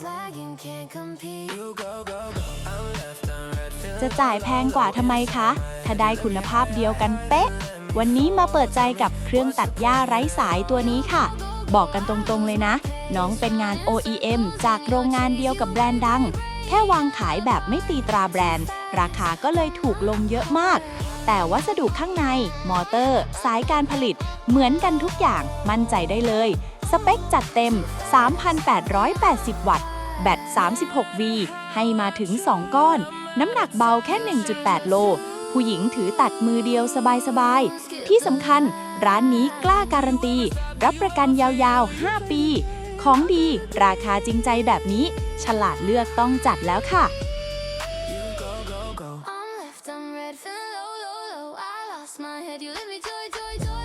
Slagging can't compete. You go, go, go. I'm left on red, feeling จะจ่ายแพงกว่าทำไมคะ ถ้าได้คุณภาพเดียวกันเป๊ะ วันนี้มาเปิดใจกับเครื่องตัดหญ้าไร้สายตัวนี้ค่ะ บอกกันตรงๆเลยนะ น้องเป็นงาน OEM จากโรงงานเดียวกับแบรนด์ดัง แค่วางขายแบบไม่ตีตราแบรนด์ ราคาก็เลยถูกลงเยอะมาก แต่วัสดุข้างใน มอเตอร์ สายการผลิต เหมือนกันทุกอย่างมั่นใจได้เลย สเปคจัดเต็ม 3,880 วัตต์ แบต 36V ให้มาถึง 2 ก้อน น้ำหนักเบาแค่ 1.8 โล ผู้หญิงถือตัดมือเดียวสบายๆ ที่สำคัญร้านนี้กล้าการันตี รับประกันยาวๆ 5 ปี ของดีราคาจริงใจแบบนี้ ฉลาดเลือกต้องจัดแล้วค่ะ my head. You let me joy, joy, joy.